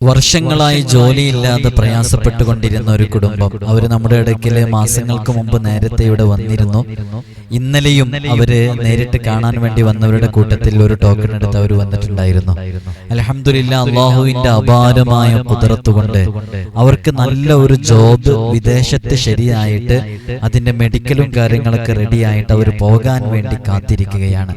വർഷങ്ങളായി ജോലിയില്ലാതെ പ്രയാസപ്പെട്ടുകൊണ്ടിരുന്ന ഒരു കുടുംബം അവർ നമ്മുടെ ഇടയ്ക്കിലെ മാസങ്ങൾക്ക് മുമ്പ് നേരത്തെ ഇവിടെ വന്നിരുന്നു. ഇന്നലെയും അവർ നേരിട്ട് കാണാൻ വേണ്ടി വന്നവരുടെ കൂട്ടത്തിൽ ഒരു ടോക്കൺ എടുത്ത് അവർ വന്നിട്ടുണ്ടായിരുന്നു. അലഹമില്ല അള്ളാഹുവിന്റെ അപാരമായ കുതിർത്തുകൊണ്ട് അവർക്ക് നല്ല ഒരു ജോബ് വിദേശത്ത് ശരിയായിട്ട് അതിന്റെ മെഡിക്കലും കാര്യങ്ങളൊക്കെ റെഡിയായിട്ട് അവർ പോകാൻ വേണ്ടി കാത്തിരിക്കുകയാണ്.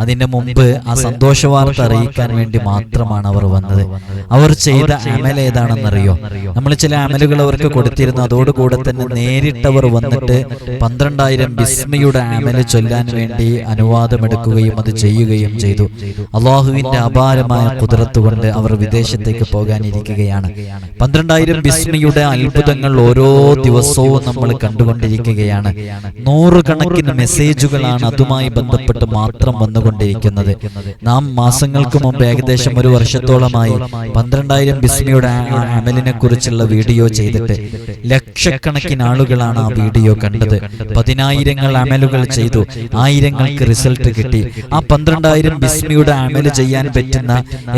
അതിന്റെ മുമ്പ് ആ സന്തോഷ വാർത്ത അറിയിക്കാൻ വേണ്ടി മാത്രമാണ് അവർ വന്നത്. അവർ ചെയ്ത അമൽ ഏതാണെന്നറിയോ? നമ്മൾ ചില അമലുകൾ അവർക്ക് കൊടുത്തിരുന്നു. അതോടുകൂടെ തന്നെ നേരിട്ടവർ വന്നിട്ട് പന്ത്രണ്ടായിരം ബിസ്മയുടെ അമൽ ചൊല്ലാൻ വേണ്ടി അനുവാദമെടുക്കുകയും അത് ചെയ്യുകയും ചെയ്തു. അള്ളാഹുവിന്റെ അപാരമായ കുതിരത്ത് കൊണ്ട് അവർ വിദേശത്തേക്ക് പോകാനിരിക്കുകയാണ്. പന്ത്രണ്ടായിരം ബിസ്മയുടെ അത്ഭുതങ്ങൾ ഓരോ ദിവസവും നമ്മൾ കണ്ടുകൊണ്ടിരിക്കുകയാണ്. നൂറുകണക്കിന് മെസ്സേജുകളാണ് അതുമായി ബന്ധപ്പെട്ട് മാത്രം വന്നുകൊണ്ടിരിക്കുന്നത് നാം മാസങ്ങൾക്ക് മുമ്പ് ഏകദേശം ഒരു വർഷത്തോളമായി പന്ത്രണ്ടായിരം ബിസ്മിയുടെ അമലിനെ കുറിച്ചുള്ള വീഡിയോ ചെയ്തിട്ട് ലക്ഷക്കണക്കിന് ആളുകളാണ് ആ വീഡിയോ കണ്ടത്. പതിനായിരങ്ങൾ അമലുകൾ ചെയ്തു. ആയിരങ്ങൾക്ക് റിസൾട്ട് കിട്ടി. ആ പന്ത്രണ്ടായിരം ബിസ്മിയുടെ അമൽ ചെയ്യാൻ പറ്റുന്ന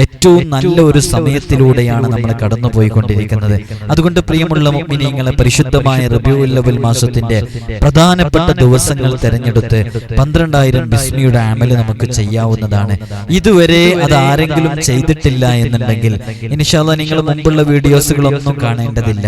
ഏറ്റവും നല്ല ഒരു സമയത്തിലൂടെയാണ് നമ്മൾ കടന്നുപോയിക്കൊണ്ടിരിക്കുന്നത്. അതുകൊണ്ട് പ്രിയമുള്ള മുഗ്മിനീങ്ങളെ പരിശുദ്ധമായ റബിയുല്ലവൽ മാസത്തിന്റെ പ്രധാനപ്പെട്ട ദിവസങ്ങൾ തെരഞ്ഞെടുത്ത് പന്ത്രണ്ടായിരം ബിസ്മിയുടെ അമൽ നമുക്ക് ചെയ്യാവുന്നതാണ്. ഇതുവരെ അത് ആരെങ്കിലും ചെയ്തിട്ടില്ല എന്നുണ്ടെങ്കിൽ ഇനിഷാല്ല നിങ്ങൾ മുമ്പുള്ള വീഡിയോസുകളൊന്നും കാണേണ്ടതില്ല.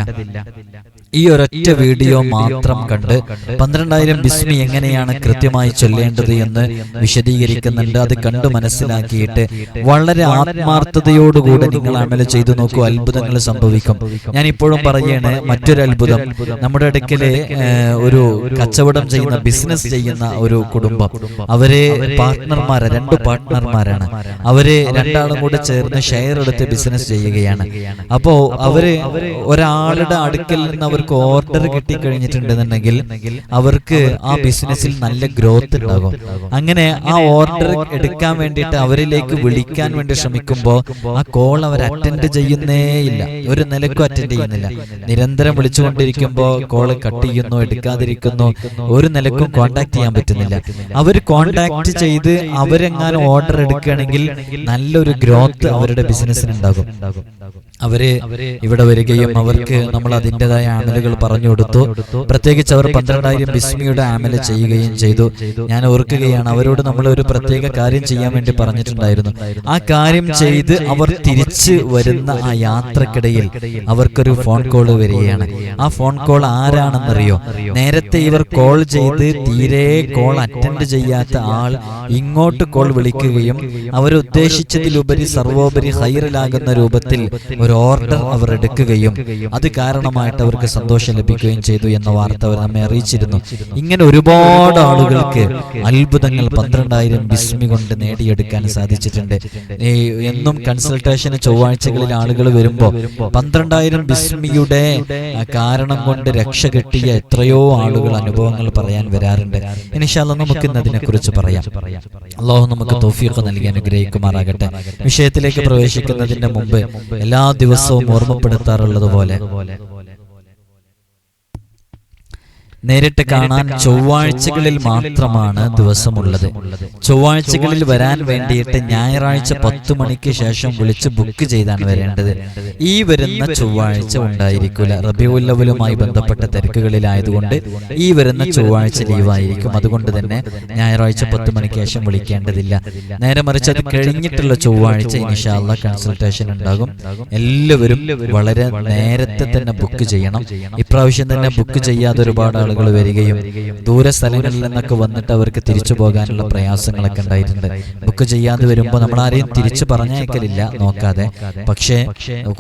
ഈ ഒരൊറ്റ വീഡിയോ മാത്രം കണ്ട് പന്ത്രണ്ടായിരം ബിസ്മി എങ്ങനെയാണ് കൃത്യമായി ചൊല്ലേണ്ടത് എന്ന് വിശദീകരിക്കുന്നുണ്ട്. അത് കണ്ടു മനസ്സിലാക്കിയിട്ട് വളരെ ആത്മാർത്ഥതയോടുകൂടെ നിങ്ങൾ അമല ചെയ്തു നോക്കൂ. അത്ഭുതങ്ങൾ സംഭവിക്കും. ഞാൻ ഇപ്പോഴും പറയാണ് മറ്റൊരു അത്ഭുതം. നമ്മുടെ ഇടയ്ക്കൽ ഒരു കച്ചവടം ചെയ്യുന്ന ബിസിനസ് ചെയ്യുന്ന ഒരു കുടുംബം. അവരെ പാർട്ട്ണർമാരാണ് രണ്ട് പാർട്ട്ണർമാരാണ് അവർ രണ്ടാളും കൂടെ ചേർന്ന് ഷെയർ എടുത്ത് ബിസിനസ് ചെയ്യുകയാണ്. അപ്പോ അവർ ഒരാളുടെ അടുക്കൽ നിന്ന് അവർക്ക് ഓർഡർ കിട്ടിക്കഴിഞ്ഞിട്ടുണ്ടെന്നുണ്ടെങ്കിൽ അവർക്ക് ആ ബിസിനസ്സിൽ നല്ല ഗ്രോത്ത് ഉണ്ടാകും. അങ്ങനെ ആ ഓർഡർ എടുക്കാൻ വേണ്ടിയിട്ട് അവരിലേക്ക് വിളിക്കാൻ വേണ്ടി ശ്രമിക്കുമ്പോൾ ആ കോൾ അവർ അറ്റൻഡ് ചെയ്യുന്നേ ഇല്ല. ഒരു നിലക്കും അറ്റൻഡ് ചെയ്യുന്നില്ല. നിരന്തരം വിളിച്ചുകൊണ്ടിരിക്കുമ്പോൾ കോൾ കട്ട് ചെയ്യുന്നു എടുക്കാതിരിക്കുന്നു ഒരു നിലക്കും കോണ്ടാക്ട് ചെയ്യാൻ പറ്റുന്നില്ല. അവർ കോണ്ടാക്ട് ചെയ്ത് അവരെങ്ങാനും ഓർഡർ എടുക്കുകയാണെങ്കിൽ നല്ലൊരു ഗ്രോത്ത് അവരുടെ ബിസിനസ്സിന് ഉണ്ടാകും. അവർ ഇവിടെ വരികയും അവർക്ക് നമ്മൾ അതിന്റെതായ ആമലുകൾ പറഞ്ഞു കൊടുത്തു പ്രത്യേകിച്ച് അവർ പന്ത്രണ്ടായിരം ബിസ്മിയുടെ ആമല ചെയ്യുകയും ചെയ്തു. ഞാൻ ഓർക്കുകയാണ് അവരോട് നമ്മൾ ഒരു പ്രത്യേക കാര്യം ചെയ്യാൻ വേണ്ടി പറഞ്ഞിട്ടുണ്ടായിരുന്നു. ആ കാര്യം ചെയ്ത് അവർ തിരിച്ച് വരുന്ന ആ യാത്രക്കിടയിൽ അവർക്കൊരു ഫോൺ കോൾ വരികയാണ്. ആ ഫോൺ കോൾ ആരാണെന്നറിയോ? നേരത്തെ ഇവർ കോൾ ചെയ്ത് തീരെ കോൾ അറ്റൻഡ് ചെയ്യാത്ത ആൾ ഇങ്ങോട്ട് കോൾ വിളിക്കുകയും അവർ ഉദ്ദേശിച്ചതിലുപരി സർവോപരി ഹൈറിലാകുന്ന രൂപത്തിൽ ഒരു ഓർഡർ അവർ എടുക്കുകയും അത് കാരണമായിട്ട് അവർക്ക് സന്തോഷം ലഭിക്കുകയും ചെയ്തു എന്ന വാർത്ത അവർ നമ്മെ അറിയിച്ചിരുന്നു. ഇങ്ങനെ ഒരുപാട് ആളുകൾക്ക് അത്ഭുതങ്ങൾ പന്ത്രണ്ടായിരം ബിസ്മി കൊണ്ട് നേടിയെടുക്കാൻ സാധിച്ചിട്ടുണ്ട്. എന്നും കൺസൾട്ടേഷന് ചൊവ്വാഴ്ചകളിൽ ആളുകൾ വരുമ്പോൾ പന്ത്രണ്ടായിരം ബിസ്മിയുടെ കാരണം കൊണ്ട് രക്ഷ കെട്ടിയ എത്രയോ ആളുകൾ അനുഭവങ്ങൾ പറയാൻ വരാറുണ്ട്. ഇനിഷാല്ല നമുക്ക് ഇന്ന് അതിനെ കുറിച്ച് പറയാം. അള്ളാഹു നമുക്ക് തോഫിയൊക്കെ നൽകി അനുഗ്രഹിക്കുമാറാകട്ടെ. വിഷയത്തിലേക്ക് പ്രവേശിക്കുന്നതിന് മുമ്പ് എല്ലാ ദിവസവും ഓർമ്മപ്പെടുത്താറുള്ളത് പോലെ നേരിട്ട് കാണാൻ ചൊവ്വാഴ്ചകളിൽ മാത്രമാണ് ദിവസമുള്ളത്. ചൊവ്വാഴ്ചകളിൽ വരാൻ വേണ്ടിയിട്ട് ഞായറാഴ്ച പത്തു മണിക്ക് ശേഷം വിളിച്ച് ബുക്ക് ചെയ്താണ് വരേണ്ടത്. ഈ വരുന്ന ചൊവ്വാഴ്ച ഉണ്ടായിരിക്കില്ല റബിയുല്ലവലുമായി ബന്ധപ്പെട്ട തിരക്കുകളിലായതുകൊണ്ട് ഈ വരുന്ന ചൊവ്വാഴ്ച ലീവായിരിക്കും. അതുകൊണ്ട് തന്നെ ഞായറാഴ്ച പത്ത് മണിക്ക് ശേഷം വിളിക്കേണ്ടതില്ല. നേരെ മറിച്ച് അത് കഴിഞ്ഞിട്ടുള്ള ചൊവ്വാഴ്ച ഇനിഷാല്ല കൺസൾട്ടേഷൻ ഉണ്ടാകും. എല്ലാവരും വളരെ നേരത്തെ തന്നെ ബുക്ക് ചെയ്യണം. ഇപ്രാവശ്യം തന്നെ ബുക്ക് ചെയ്യാതെ ഒരുപാട് ആളുകൾ വരികയും ദൂര സ്ഥലങ്ങളിൽ നിന്നൊക്കെ വന്നിട്ട് അവർക്ക് തിരിച്ചു പോകാനുള്ള പ്രയാസങ്ങളൊക്കെ ഉണ്ടായിട്ടുണ്ട്. ബുക്ക് ചെയ്യാതെ വരുമ്പോൾ നമ്മൾ ആരെയും തിരിച്ചു പറഞ്ഞയക്കലില്ല നോക്കാതെ. പക്ഷേ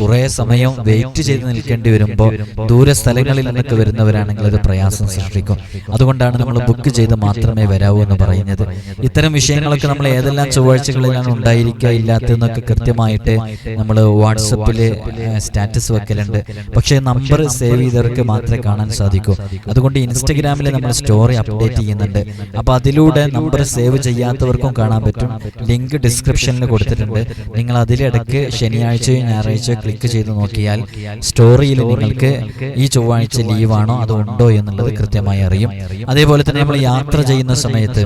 കുറെ സമയം വെയിറ്റ് ചെയ്ത് നിൽക്കേണ്ടി വരുമ്പോൾ ദൂര സ്ഥലങ്ങളിൽ നിന്നൊക്കെ വരുന്നവരാണെങ്കിൽ അത് പ്രയാസം സൃഷ്ടിക്കും. അതുകൊണ്ടാണ് നമ്മൾ ബുക്ക് ചെയ്ത് മാത്രമേ വരാവൂ എന്ന് പറയുന്നത്. ഇത്തരം വിഷയങ്ങളൊക്കെ നമ്മൾ ഏതെല്ലാം ചൊവ്വാഴ്ചകളിലാണ് ഉണ്ടായിരിക്കുക ഇല്ലാത്തതെന്നൊക്കെ കൃത്യമായിട്ട് നമ്മൾ വാട്സപ്പിൽ സ്റ്റാറ്റസ് വെക്കലുണ്ട്. പക്ഷേ നമ്പർ സേവ് ചെയ്തവർക്ക് മാത്രമേ കാണാൻ സാധിക്കൂ. അതുകൊണ്ട് ഇൻസ്റ്റഗ്രാമിൽ നമ്മൾ സ്റ്റോറി അപ്ഡേറ്റ് ചെയ്യുന്നുണ്ട്. അപ്പൊ അതിലൂടെ നമ്പർ സേവ് ചെയ്യാത്തവർക്കും കാണാൻ പറ്റും. ലിങ്ക് ഡിസ്ക്രിപ്ഷനിൽ കൊടുത്തിട്ടുണ്ട്. നിങ്ങൾ അതിലിടയ്ക്ക് ശനിയാഴ്ചയോ ഞായറാഴ്ചയോ ക്ലിക്ക് ചെയ്ത് നോക്കിയാൽ സ്റ്റോറിയിൽ നിങ്ങൾക്ക് ഈ ചൊവ്വാഴ്ച ലീവാണോ അതോ ഉണ്ടോ എന്നുള്ളത് കൃത്യമായി അറിയും. അതേപോലെ തന്നെ നമ്മൾ യാത്ര ചെയ്യുന്ന സമയത്ത്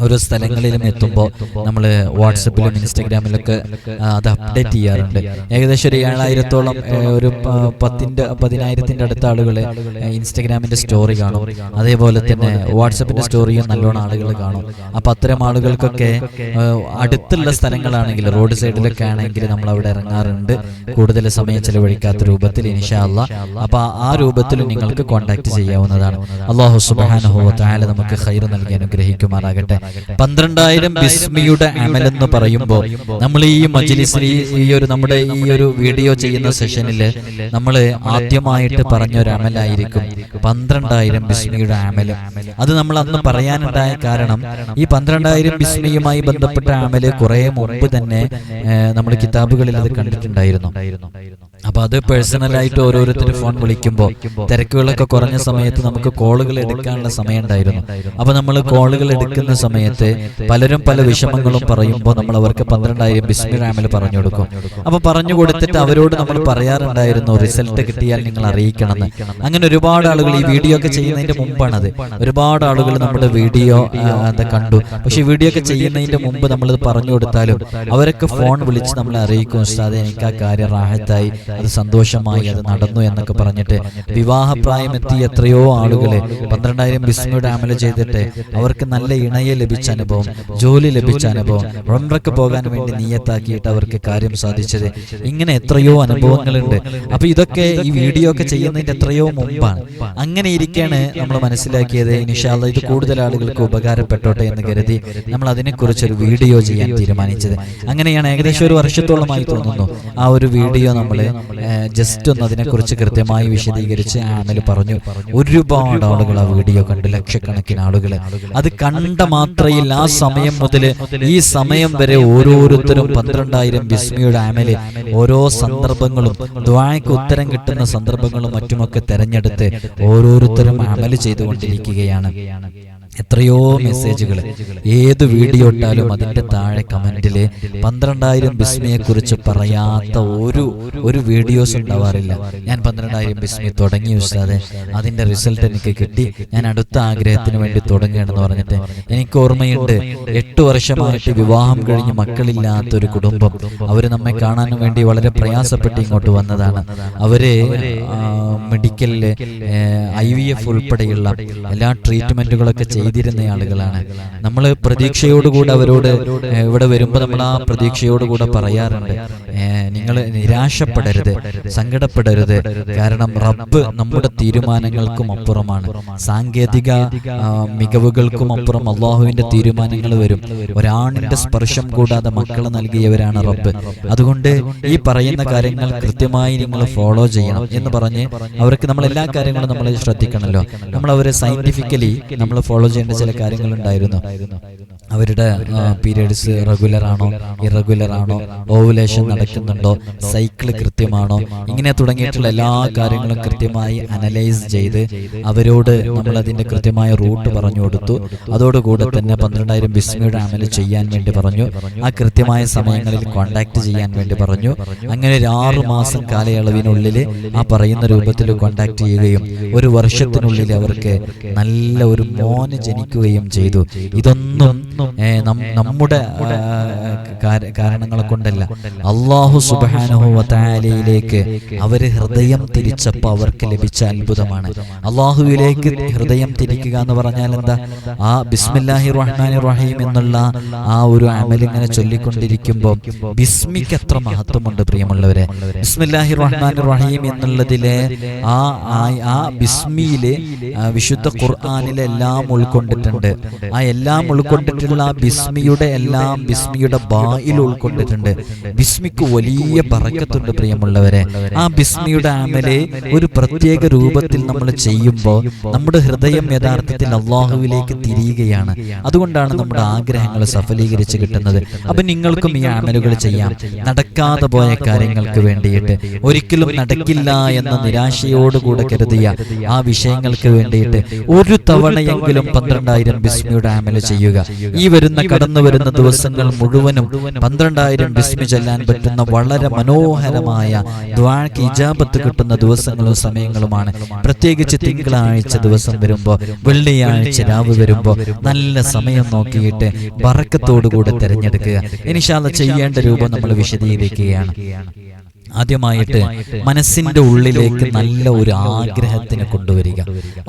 ഓരോ സ്ഥലങ്ങളിലും എത്തുമ്പോൾ നമ്മൾ വാട്സപ്പിലും ഇൻസ്റ്റഗ്രാമിലൊക്കെ അത് അപ്ഡേറ്റ് ചെയ്യാറുണ്ട്. ഏകദേശം ഒരു ഏഴായിരത്തോളം ഒരു പ- പത്തിന്റെ പതിനായിരത്തിന്റെ അടുത്ത ആളുകൾ ഇൻസ്റ്റാഗ്രാമിന്റെ സ്റ്റോറി കാണും. അതേപോലെ തന്നെ വാട്സപ്പിന്റെ സ്റ്റോറിയും നല്ലോണം ആളുകൾ കാണും. അപ്പൊ അത്തരം ആളുകൾക്കൊക്കെ അടുത്തുള്ള സ്ഥലങ്ങളാണെങ്കിൽ റോഡ് സൈഡിലൊക്കെ ആണെങ്കിൽ നമ്മൾ അവിടെ ഇറങ്ങാറുണ്ട്. കൂടുതൽ സമയം ചെലവഴിക്കാത്ത രൂപത്തിൽ ഇൻഷാല്ല അപ്പൊ ആ രൂപത്തിൽ നിങ്ങൾക്ക് കോൺടാക്ട് ചെയ്യാവുന്നതാണ്. അള്ളാഹു സുബാനുഹോ താല നമുക്ക് ഹൈർ നൽകി അനുഗ്രഹിക്കുമാറാകട്ടെ. പന്ത്രണ്ടായിരം ബിസ്മിയുടെ അമൽ എന്ന് പറയുമ്പോൾ നമ്മൾ ഈ മജ്ലിസിൽ ഈ- ഒരു നമ്മുടെ ഈ ഒരു വീഡിയോ ചെയ്യുന്ന സെഷനിൽ നമ്മൾ ആദ്യമായിട്ട് പറഞ്ഞ ഒരു അമലായിരിക്കും. പന്ത്രണ്ടായിരം ബിസ്മിയുടെ അമൽ അത് നമ്മൾ അന്ന് പറയാനുണ്ടായ കാരണം ഈ പന്ത്രണ്ടായിരം ബിസ്മിയുമായി ബന്ധപ്പെട്ട അമൽ കുറെ മുമ്പ് തന്നെ നമ്മൾ കിതാബുകളിൽ അത് കണ്ടിട്ടുണ്ടായിരുന്നു. അപ്പൊ അത് പേഴ്സണലായിട്ട് ഓരോരുത്തർ ഫോൺ വിളിക്കുമ്പോൾ തിരക്കുകളൊക്കെ കുറഞ്ഞ സമയത്ത് നമുക്ക് കോളുകൾ എടുക്കാനുള്ള സമയം ഉണ്ടായിരുന്നു. അപ്പൊ നമ്മൾ കോളുകൾ എടുക്കുന്ന സമയത്ത് പലരും പല വിഷമങ്ങളും പറയുമ്പോൾ നമ്മൾ അവർക്ക് പന്ത്രണ്ടായിരം ബിസ്മി റാമിൽ പറഞ്ഞു കൊടുക്കും. അപ്പൊ പറഞ്ഞു കൊടുത്തിട്ട് അവരോട് നമ്മൾ പറയാറുണ്ടായിരുന്നു റിസൾട്ട് കിട്ടിയാൽ നിങ്ങൾ അറിയിക്കണമെന്ന് അങ്ങനെ ഒരുപാട് ആളുകൾ ഈ വീഡിയോ ഒക്കെ ചെയ്യുന്നതിന്റെ മുമ്പാണത് ഒരുപാട് ആളുകൾ നമ്മുടെ വീഡിയോ അത് കണ്ടു. പക്ഷെ വീഡിയോ ഒക്കെ ചെയ്യുന്നതിന്റെ മുമ്പ് നമ്മൾ പറഞ്ഞു കൊടുത്താലും അവരൊക്കെ ഫോൺ വിളിച്ച് നമ്മളെ അറിയിക്കും സാധാരണ എനിക്ക് ആ കാര്യം റാഹത്തായി അത് സന്തോഷമായി അത് നടന്നു എന്നൊക്കെ പറഞ്ഞിട്ട് വിവാഹപ്രായം എത്തിയ എത്രയോ ആളുകളെ പന്ത്രണ്ടായിരം ബിസ്മയുടെ അമല ചെയ്തിട്ട് അവർക്ക് നല്ല ഇണയെ ലഭിച്ച അനുഭവം ജോലി ലഭിച്ച അനുഭവം റംറക്ക് പോകാൻ വേണ്ടി നീയത്താക്കിയിട്ട് അവർക്ക് കാര്യം സാധിച്ചത് ഇങ്ങനെ എത്രയോ അനുഭവങ്ങളുണ്ട്. അപ്പൊ ഇതൊക്കെ ഈ വീഡിയോ ഒക്കെ ചെയ്യുന്നതിന്റെ എത്രയോ മുമ്പാണ്. അങ്ങനെ ഇരിക്കാണ് നമ്മൾ മനസ്സിലാക്കിയത്. ഇനിഷാല്ല ഇത് കൂടുതൽ ആളുകൾക്ക് ഉപകാരപ്പെട്ടോട്ടെ എന്ന് കരുതി നമ്മൾ അതിനെക്കുറിച്ച് ഒരു വീഡിയോ ചെയ്യാൻ തീരുമാനിച്ചത്. അങ്ങനെയാണ് ഏകദേശം ഒരു വർഷത്തോളമായി തോന്നുന്നു ആ ഒരു വീഡിയോ നമ്മൾ ജസ്റ്റ് ഒന്ന് അതിനെക്കുറിച്ച് കൃത്യമായി വിശദീകരിച്ച് ആമിൽ പറഞ്ഞു. ഒരുപാട് ആളുകൾ ആ വീഡിയോ കണ്ട് ലക്ഷക്കണക്കിന് ആളുകൾ അത് കണ്ട മാത്രയിൽ ആ സമയം മുതൽ ഈ സമയം വരെ ഓരോരുത്തരും പന്ത്രണ്ടായിരം ബിസ്മിയുടെ ആമിൽ ഓരോ സന്ദർഭങ്ങളും ദ്വായ്ക്ക് ഉത്തരം കിട്ടുന്ന സന്ദർഭങ്ങളും മറ്റുമൊക്കെ തെരഞ്ഞെടുത്ത് ഓരോരുത്തരും അമൽ ചെയ്തുകൊണ്ടിരിക്കുകയാണ്. എത്രയോ മെസ്സേജുകൾ ഏത് വീഡിയോ ഇട്ടാലും അതിന്റെ താഴെ കമന്റിൽ പന്ത്രണ്ടായിരം ബിസ്മിയെക്കുറിച്ച് പറയാത്ത ഒരു ഒരു വീഡിയോസ് ഉണ്ടാവാറില്ല. ഞാൻ പന്ത്രണ്ടായിരം ബിസ്മി തുടങ്ങി ഉസ്താദെ. അതിന്റെ റിസൾട്ട് എനിക്ക് കിട്ടി. ഞാൻ അടുത്ത ആഗ്രഹത്തിന് വേണ്ടി തുടങ്ങുകയാണെന്ന് പറഞ്ഞിട്ട് എനിക്ക് ഓർമ്മയുണ്ട്. എട്ട് വർഷമായിട്ട് വിവാഹം കഴിഞ്ഞ് മക്കളില്ലാത്ത ഒരു കുടുംബം അവർ നമ്മെ കാണാൻ വേണ്ടി വളരെ പ്രയാസപ്പെട്ട് ഇങ്ങോട്ട് വന്നതാണ്. അവർ മെഡിക്കലിൽ ഐ വി എഫ് ഉൾപ്പെടെയുള്ള എല്ലാ ട്രീറ്റ്മെന്റുകളൊക്കെ ചെയ്തിരുന്ന ആളുകളാണ്. നമ്മൾ പ്രതീക്ഷയോടുകൂടെ അവരോട് ഇവിടെ വരുമ്പോൾ നമ്മൾ ആ പ്രതീക്ഷയോടുകൂടെ പറയാറുണ്ട്. നിങ്ങൾ നിരാശപ്പെടരുത് സങ്കടപ്പെടരുത്. കാരണം റബ്ബ് നമ്മുടെ തീരുമാനങ്ങൾക്കും അപ്പുറമാണ്. സാങ്കേതിക മികവുകൾക്കും അപ്പുറം അള്ളാഹുവിന്റെ തീരുമാനങ്ങൾ വരും. ഒരാണിന്റെ സ്പർശം കൂടാതെ മക്കളെ നൽകിയവരാണ് റബ്ബ്. അതുകൊണ്ട് ഈ പറയുന്ന കാര്യങ്ങൾ കൃത്യമായി നിങ്ങൾ ഫോളോ ചെയ്യണം എന്ന് പറഞ്ഞ് അവർക്ക് നമ്മൾ എല്ലാ കാര്യങ്ങളും നമ്മൾ ശ്രദ്ധിക്കണമല്ലോ. നമ്മൾ അവരെ സയന്റിഫിക്കലി നമ്മൾ ഫോളോ ചെയ്യേണ്ട ചില കാര്യങ്ങൾ ഉണ്ടായിരുന്നു അവരുടെ പീരിയഡ്സ് റെഗുലർ ആണോ ഇറഗുലർ ആണോ ഓവുലേഷൻ നടക്കുന്നുണ്ടോ സൈക്കിൾ കൃത്യമാണോ ഇങ്ങനെ തുടങ്ങിയിട്ടുള്ള എല്ലാ കാര്യങ്ങളും കൃത്യമായി അനലൈസ് ചെയ്ത് അവരോട് നമ്മൾ അതിന്റെ കൃത്യമായ റൂട്ട് പറഞ്ഞു കൊടുത്തു. അതോടുകൂടെ തന്നെ പന്ത്രണ്ടായിരം ബിസ്മിയുടെ അമൽ ചെയ്യാൻ വേണ്ടി പറഞ്ഞു. ആ കൃത്യമായ സമയങ്ങളിൽ കോണ്ടാക്ട് ചെയ്യാൻ വേണ്ടി പറഞ്ഞു. അങ്ങനെ ഒരു ആറു മാസം കാലയളവിനുള്ളിൽ ആ പറയുന്ന രൂപത്തിൽ കോണ്ടാക്ട് ചെയ്യുകയും ഒരു വർഷത്തിനുള്ളിൽ അവർക്ക് നല്ല ഒരു മോന് ജനിക്കുകയും ചെയ്തു. ഇതൊന്നും നമ്മുടെ കാരണങ്ങളെ കൊണ്ടല്ല. അള്ളാഹു സുബാനുഹുവലയിലേക്ക് അവർ ഹൃദയം തിരിച്ചപ്പോൾ അവർക്ക് ലഭിച്ച അത്ഭുതമാണ്. അള്ളാഹുവിലേക്ക് ഹൃദയം തിരിക്കുക എന്ന് പറഞ്ഞാൽ എന്താ? ആ ബിസ്മില്ലാഹി റഹ്മാൻ റഹീം എന്നുള്ള ആ ഒരു അമൽ ഇങ്ങനെ ചൊല്ലിക്കൊണ്ടിരിക്കുമ്പോൾ ബിസ്മിക്ക് എത്ര മഹത്വമുണ്ട് പ്രിയമുള്ളവരെ? ബിസ്മില്ലാഹി റഹ്മാൻ റഹീം എന്നുള്ളതിലെ ആ ആ- ബിസ്മിയിൽ വിശുദ്ധ ഖുർആാനിലെല്ലാം ഉൾക്കൊണ്ടിട്ടുണ്ട്. ആ എല്ലാം ഉൾക്കൊണ്ടിട്ടുള്ള ആ ബിസ്മിയുടെ എല്ലാം ബിസ്മിയുടെ ബായിൽ ഉൾക്കൊണ്ടിട്ടുണ്ട്. ബിസ്മിക്ക് വലിയ പറക്കത്തുണ്ട് പ്രിയമുള്ളവരെ. ആ ബിസ്മിയുടെ ആമലെ ഒരു പ്രത്യേക രൂപത്തിൽ നമ്മൾ ചെയ്യുമ്പോൾ നമ്മുടെ ഹൃദയം യഥാർത്ഥത്തിൽ അള്ളാഹുവിലേക്ക് തിരിയുകയാണ്. അതുകൊണ്ടാണ് നമ്മുടെ ആഗ്രഹങ്ങൾ സഫലീകരിച്ച് കിട്ടുന്നത്. അപ്പൊ നിങ്ങൾക്കും ഈ ആമലുകൾ ചെയ്യാം. നടക്കാതെ പോയ കാര്യങ്ങൾക്ക് വേണ്ടിയിട്ട്. ഒരിക്കലും നടക്കില്ല എന്ന നിരാശയോടുകൂടെ കരുതിയ ആ വിഷയങ്ങൾക്ക് വേണ്ടിയിട്ട് ഒരു തവണയെങ്കിലും പന്ത്രണ്ടായിരം ബിസ്മിയുടെ ആമൽ ചെയ്യുക. വരുന്ന കടന്നു വരുന്ന ദിവസങ്ങൾ മുഴുവനും പന്ത്രണ്ടായിരം ബിസ്മി ചെല്ലാൻ പറ്റുന്ന വളരെ മനോഹരമായ ദ്വാഴക്ക് ഇജാബത്ത് കിട്ടുന്ന ദിവസങ്ങളും സമയങ്ങളുമാണ്. പ്രത്യേകിച്ച് തിങ്കളാഴ്ച ദിവസം വരുമ്പോൾ വെള്ളിയാഴ്ച രാവ് വരുമ്പോൾ നല്ല സമയം നോക്കിയിട്ട് ബറക്കത്തോടുകൂടെ തിരഞ്ഞെടുക്കുക. ഇനിഷാല ചെയ്യേണ്ട രൂപം നമ്മൾ വിശദീകരിക്കുകയാണ്. ആദ്യമായിട്ട് മനസ്സിന്റെ ഉള്ളിലേക്ക് നല്ല ഒരു ആഗ്രഹത്തിനെ കൊണ്ടുവരിക.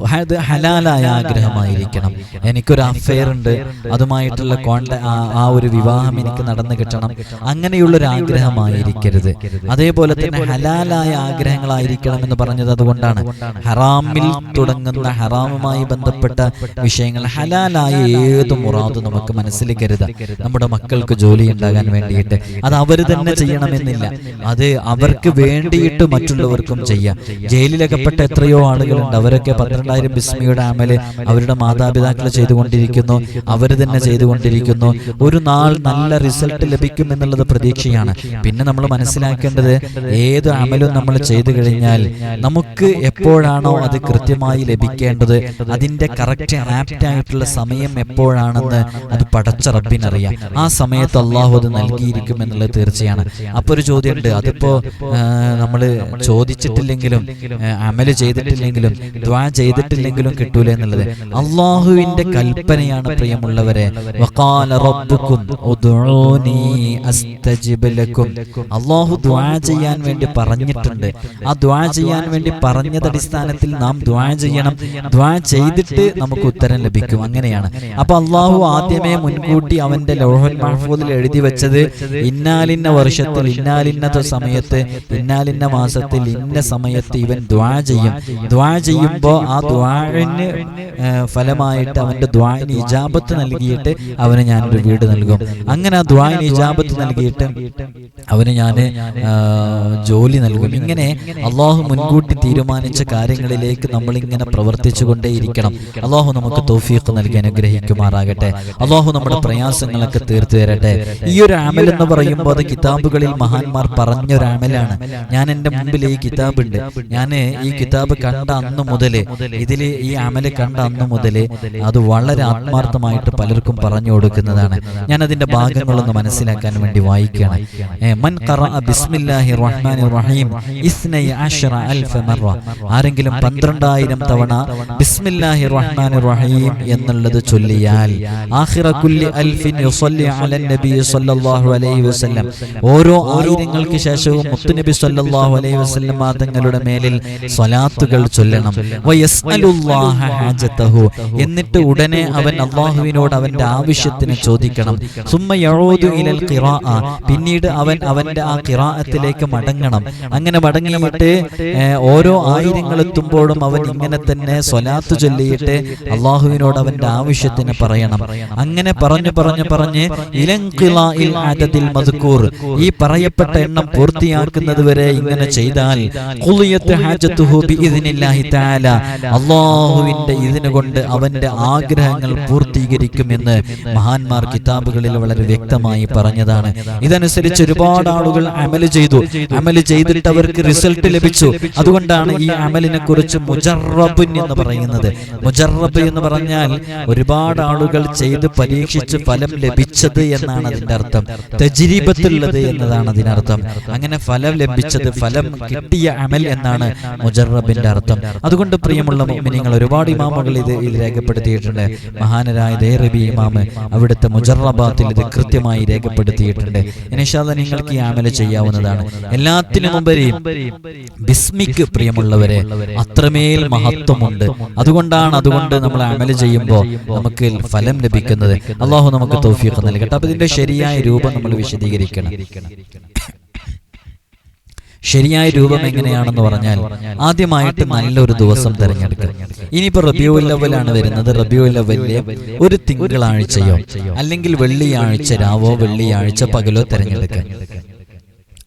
അത് ഹലാലായ ആഗ്രഹമായിരിക്കണം. എനിക്കൊരു അഫെയർ ഉണ്ട്. അതുമായിട്ടുള്ള കോണ്ട ആ ഒരു വിവാഹം എനിക്ക് നടന്നു കിട്ടണം. അങ്ങനെയുള്ളൊരു ആഗ്രഹമായിരിക്കരുത്. അതേപോലെ തന്നെ ഹലാലായ ആഗ്രഹങ്ങളായിരിക്കണം എന്ന് പറഞ്ഞത് അതുകൊണ്ടാണ്. ഹറാമിൽ തുടങ്ങുന്ന ഹറാമുമായി ബന്ധപ്പെട്ട വിഷയങ്ങൾ ഹലാലായ ഏത് മുറാദ് നമുക്ക് മനസ്സിൽ കരുതാം നമ്മുടെ മക്കൾക്ക് ജോലി ഉണ്ടാകാൻ വേണ്ടിയിട്ട്. അത് അവർ തന്നെ ചെയ്യണമെന്നില്ല. അത് അവർക്ക് വേണ്ടിയിട്ട് മറ്റുള്ളവർക്കും ചെയ്യാം. ജയിലിലകപ്പെട്ട എത്രയോ ആളുകളുണ്ട്. അവരൊക്കെ പന്ത്രണ്ടായിരം ബിസ്മിയുടെ ആമൽ അവരുടെ മാതാപിതാക്കൾ ചെയ്തുകൊണ്ടിരിക്കുന്നു. അവർ തന്നെ ചെയ്തുകൊണ്ടിരിക്കുന്നു. ഒരു നാൾ നല്ല റിസൾട്ട് ലഭിക്കും എന്നുള്ളത് പ്രതീക്ഷയാണ്. പിന്നെ നമ്മൾ മനസ്സിലാക്കേണ്ടത് ഏത് അമലും നമ്മൾ ചെയ്തു കഴിഞ്ഞാൽ നമുക്ക് എപ്പോഴാണോ അത് കൃത്യമായി ലഭിക്കേണ്ടത് അതിന്റെ കറക്റ്റ് ആപ്റ്റ് ആയിട്ടുള്ള സമയം എപ്പോഴാണെന്ന് അത് പടച്ച റബ്ബിനറിയാം. ആ സമയത്ത് അള്ളാഹു അത് നൽകിയിരിക്കും എന്നുള്ളത് തീർച്ചയാണ്. അപ്പൊ ഒരു ചോദ്യമുണ്ട്. അതിപ്പോ നമ്മൾ ചോദിച്ചിട്ടില്ലെങ്കിലും അമൽ ചെയ്തിട്ടില്ലെങ്കിലും ദ്വാ ചെയ്തിട്ടില്ലെങ്കിലും കിട്ടൂല എന്നുള്ളത്. അള്ളാഹുവിന്റെ കൽപ്പനയാണ് പ്രിയമുള്ളവരെ. അള്ളാഹു ദ്വാ ചെയ്യാൻ വേണ്ടി പറഞ്ഞിട്ടുണ്ട്. ആ ദ്വാ ചെയ്യാൻ വേണ്ടി പറഞ്ഞത് അടിസ്ഥാനത്തിൽ നാം ദ്വാ ചെയ്യണം. ദ്വാ ചെയ്തിട്ട് നമുക്ക് ഉത്തരം ലഭിക്കും. അങ്ങനെയാണ്. അപ്പൊ അള്ളാഹു ആദ്യമേ മുൻകൂട്ടി അവന്റെ ലോഹൻ മഹഫൂദിൽ എഴുതി വെച്ചത് ഇന്നാലിന്ന വർഷത്തിൽ ഇന്നാലിന്ന സമയത്ത് ഇന്നാലിന്ന മാസത്തിൽ ഇന്ന സമയത്ത് ഇവൻ ദ്വാ ചെയ്യും. ദ്വാ ചെയ്യുമ്പോൾ ആ ദ്വാഴിന് ഫലമായിട്ട് അവന്റെ ദ്വായിന് ഇജാബത്ത് നൽകിയിട്ട് അവന് ഞാനൊരു വീട് നൽകും. അങ്ങനെ ആ ദ്വായിന് ഇജാബത്ത് നൽകിയിട്ട് അവന് ഞാൻ ജോലി നൽകും. ഇങ്ങനെ അള്ളാഹു മുൻകൂട്ടി തീരുമാനിച്ച കാര്യങ്ങളിലേക്ക് നമ്മളിങ്ങനെ പ്രവർത്തിച്ചു കൊണ്ടേയിരിക്കണം അള്ളാഹു നമുക്ക് തോഫീഖ് നൽകി അനുഗ്രഹിക്കുമാറാകട്ടെ. അള്ളാഹു നമ്മുടെ പ്രയാസങ്ങളൊക്കെ തീർത്തു തരട്ടെ ഈ ഒരു ആമൽ എന്ന് പറയുമ്പോൾ അത് കിതാബുകളിൽ മഹാന്മാർ പറഞ്ഞൊരു ആമലാണ് ഞാൻ എന്റെ മുമ്പിൽ ഈ കിതാബ് ഉണ്ട്. ഞാൻ ഈ കിതാബ് കണ്ട അന്ന് മുതൽ ഇതിൽ ഈ അമൽ കണ്ട അന്ന് മുതൽ അത് വളരെ ആത്മാർത്ഥമായിട്ട് പലർക്കും പറഞ്ഞു കൊടുക്കുന്നതാണ്. ഞാൻ അതിന്റെ ഭാഗങ്ങളൊന്ന് മനസ്സിലാക്കാൻ വേണ്ടി വായിക്കുകയാണ്. മൻ റഹീം. അൽഫ മറ ആരെങ്കിലും പന്ത്രണ്ടായിരം തവണ ബിസ്മില്ലാഹി റഹ്മാൻ റഹീം എന്നുള്ളത് ചൊല്ലിയാൽ ഓരോ ആയിരങ്ങൾക്ക് ശേഷവും മുത്തുനബി സല്ലല്ലാഹു അലൈഹി വസല്ലം തങ്ങളുടെ മേലിൽ സ്വലാത്തുകൾ ചൊല്ലണം. ഹാജതഹു. എന്നിട്ട് ഉടനെ അവൻ അള്ളാഹുവിനോട് അവന്റെ ആവശ്യത്തിന് ചോദിക്കണം. ഇലൽ ഖിറാഅ പിന്നീട് അവൻ അവന്റെ ആ ഖിറാഅത്തിലേക്ക് മടങ്ങണം. അങ്ങനെ മടങ്ങിയിട്ട് ഓരോ ആയിരങ്ങൾ എത്തുമ്പോഴും അവൻ ഇങ്ങനെ തന്നെ സ്വലാത്ത് ചൊല്ലിയിട്ട് അള്ളാഹുവിനോട് അവന്റെ ആവശ്യത്തിന് പറയണം. അങ്ങനെ പറഞ്ഞു പറഞ്ഞു പറഞ്ഞ് ഇലങ്കിള ഈ പറയപ്പെട്ട എണ്ണം പൂർത്തിയാക്കുന്നത് വരെ ഇങ്ങനെ ചെയ്താൽ അള്ളാഹുവിന്റെ ഇതിന് കൊണ്ട് അവന്റെ ആഗ്രഹങ്ങൾ പൂർത്തീകരിക്കുമെന്ന് മഹാന്മാർ കിതാബുകളിൽ വളരെ വ്യക്തമായി പറഞ്ഞതാണ്. ഇതനുസരിച്ച് ഒരുപാട് ആളുകൾ അമൽ ചെയ്തു. അമൽ ചെയ്തിട്ട് അവർക്ക് റിസൾട്ട് ലഭിച്ചു. അതുകൊണ്ടാണ് ഈ അമലിനെ കുറിച്ച് മുജറബുൻ എന്ന് പറയുന്നത്. മുജറബ് എന്ന് പറഞ്ഞാൽ ഒരുപാട് ആളുകൾ ചെയ്ത് പരീക്ഷിച്ച് ഫലം ലഭിച്ചത് എന്നാണ് അതിന്റെ അർത്ഥം. തജിരീപത്തുള്ളത് എന്നതാണ് അതിനർത്ഥം അങ്ങനെ ഫലം ലഭിച്ചത് ഫലം കിട്ടിയ അമൽ എന്നാണ് മുജറബിന്റെ അർത്ഥം. അതുകൊണ്ട് പ്രിയമുള്ള നിങ്ങൾ ഒരുപാട് ഇമാമകൾ ഇത് ഇത് രേഖപ്പെടുത്തിയിട്ടുണ്ട്. മഹാനരായ ദേറബി ഇമാമ് അവിടുത്തെ മുജറബാത്തിൽ ഇത് കൃത്യമായി രേഖപ്പെടുത്തിയിട്ടുണ്ട്. ഇനിഷാദ നിങ്ങൾക്ക് ഈ അമല ചെയ്യാവുന്നതാണ്. എല്ലാത്തിനും മുമ്പരി ബിസ്മിക്ക് പ്രിയമുള്ളവരെ അത്രമേൽ മഹത്വമുണ്ട്. അതുകൊണ്ടാണ് അതുകൊണ്ട് നമ്മൾ അമല ചെയ്യുമ്പോൾ നമുക്ക് ഫലം ലഭിക്കുന്നത് അള്ളാഹു നമുക്ക് തോഫിയൊക്കെ നൽകട്ടെ. അപ്പൊ ഇതിന്റെ ശരിയായ രൂപം നമ്മൾ വിശദീകരിക്കണം. ശരിയായ രൂപം എങ്ങനെയാണെന്ന് പറഞ്ഞാൽ ആദ്യമായിട്ട് നല്ലൊരു ദിവസം തിരഞ്ഞെടുക്കുക. ഇനിയിപ്പോ റബിയോ ലവലാണ് വരുന്നത്. റബിയോ ലവലിലെ ഒരു തിങ്കളാഴ്ചയോ അല്ലെങ്കിൽ വെള്ളിയാഴ്ച രാവോ വെള്ളിയാഴ്ച പകലോ തിരഞ്ഞെടുക്കുക.